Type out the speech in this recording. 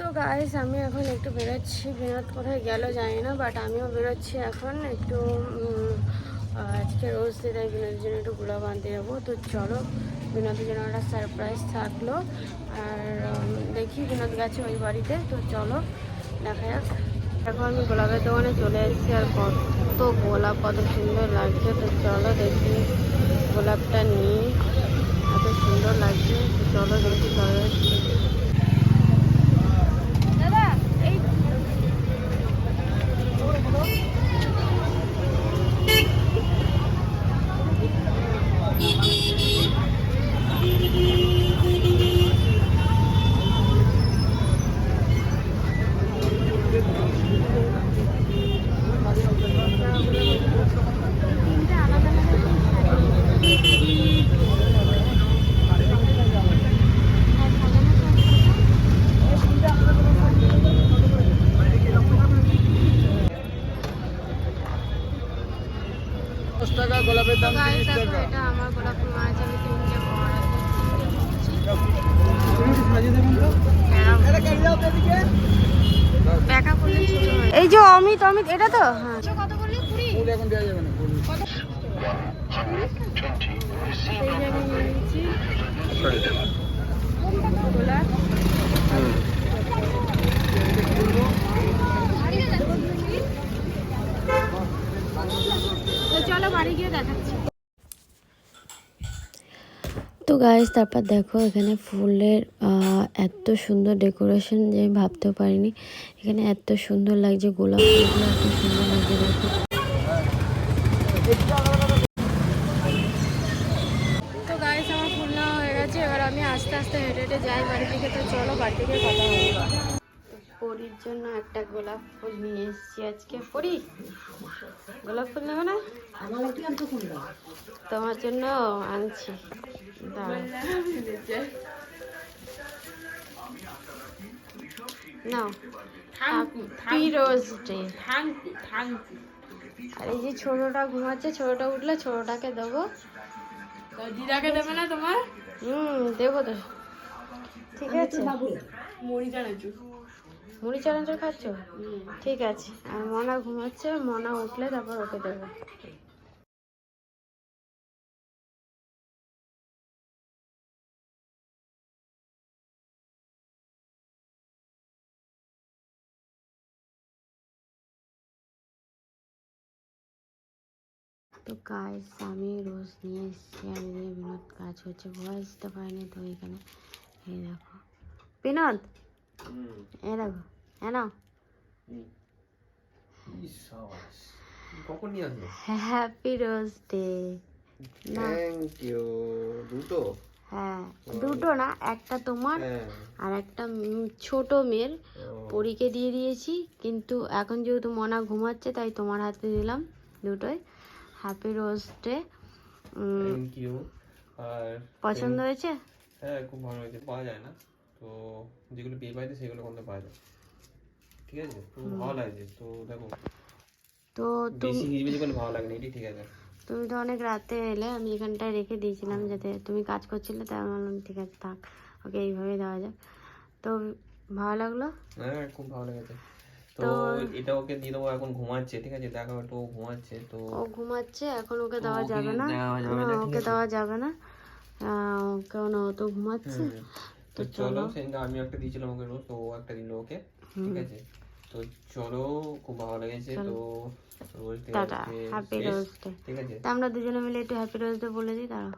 তো গাইস আমি এখন একটু বেরোচ্ছি। বিনোদ কোথায় গেল জানি না বাট আমিও বেরোচ্ছি এখন একটু আজকে রোজ দিদাই বিনোদের জন্য একটু গোলাপ আনতে যাব। তো চলো, বিনোদের জন্য একটা সারপ্রাইজ থাকল। আর দেখি বিনোদ গেছে ওই বাড়িতে। তো চলো, দেখা যাক। এখন আমি গোলাপের দোকানে চলে এসেছি আর কত গোলাপ, কত সুন্দর লাগছে। তো চলো দেখি গোলাপটা নিয়ে এত সুন্দর লাগছে। তো চলো দেখি চলো দাদা এই আলাদা দশ টাকা গোলাপের দাম গাইস তিরিশ টাকা এটা আমার গোলাপ আছে আমি তিনটে বড় হয় এই যে অমিত অমিত এটা তো হ্যাঁ কত বললি কুড়ি ফুল এখন দেওয়া যাবে না ফুল এই যে আমি নিয়ে নিচ্ছি গোলাপ তো চলো বাড়ি গিয়ে দেখাচ্ছি। তো গাইস তারপর দেখো এখানে ফুলের এত সুন্দর ডেকোরেশন যে আমি ভাবতেও পারিনি। এখানে এত সুন্দর লাগছে গোলাপ ফুলগুলো এত সুন্দর লাগছে দেখো। তো আমার ফুল নেওয়া হয়ে গেছে এবার আমি আস্তে আস্তে হেঁটে হেঁটে যাই বাড়ি থেকে তো চলো বাড়ি থেকে কথা হবে পরির জন্য একটা গোলাপ ফুল নিয়ে এসেছি আজকে। পরি গোলাপ ফুল নেবে না? তোমার জন্য আনছি। নাও। আর এই যে ছোটটা ঘুমাচ্ছে ছোটটা উঠলে ছোটটাকে দেবো। দিদাকে দেবে না তোমার? হুম দেবো তো। ঠিক আছে। মুড়ি জানাচ্ছ মুড়ি চানাচুর খাচ্ছ? ঠিক আছে। আর মনা ঘুমাচ্ছে মনা উঠলে তারপর ওকে দেবো। তো গাইস আমি রোজ নিয়ে এসেছি আর এদিকে বিনোদ কাজ হচ্ছে ভয়েস দিতে পারিনি তো এখানে। এই দেখো। বিনোদ? এই দেখো হ্যাঁ নিয়ে আসবে? হ্যাপি রোজ ডে না। থ্যাংক ইউ দুটো? হ্যাঁ দুটো না একটা তোমার হ্যাঁ। আর একটা ছোট মেয়ের। পরীকে দিয়ে দিয়েছি কিন্তু এখন যেহেতু মনা ঘুমাচ্ছে তাই তোমার হাতে দিলাম দুটোই। Happy rose day thank you আর পছন্দ হয়েছে? হ্যাঁ খুব ভালো হয়েছে। পাওয়া যায় না। তো যেগুলো বিয়ে বাড়িতে সেগুলো কোনটা পাওয়া যায়? ঠিক আছে? খুব ভালো লাগছে। তো দেখো তো তুমি বেশি হিজবিজি করলে ভালো লাগে না এটি ঠিক আছে। তুমি তো অনেক রাতে এলে আমি এখানটায় রেখে দিয়েছিলাম যাতে তুমি কাজ করছিলে তাই আমি বললাম ঠিক আছে থাক ওকে এইভাবে দেওয়া যাক। তো ভালো লাগল? হ্যাঁ খুব ভালো লেগেছে। তো এটা ওকে দিয়ে দেবো এখন ঘুমাচ্ছে ঠিক আছে? দেখো একটু ও ঘুমাচ্ছে তো ও ঘুমাচ্ছে এখন ওকে দেওয়া যাবে না। ঠিক ওকে দেওয়া যাবে না। কারণ ও তো ঘুমাচ্ছে? তো চলো সেদিন আমি একটা দিয়েছিলাম ওকে রোজ তো ও একটা দিল ওকে ঠিক আছে? তো চলো খুব ভালো লেগেছে তো টাটা হ্যাপি রোজ ডে ঠিক আছে? তা আমরা দুজনে মিলে একটু হ্যাপি রোজ ডে বলে দিই দাঁড়াও।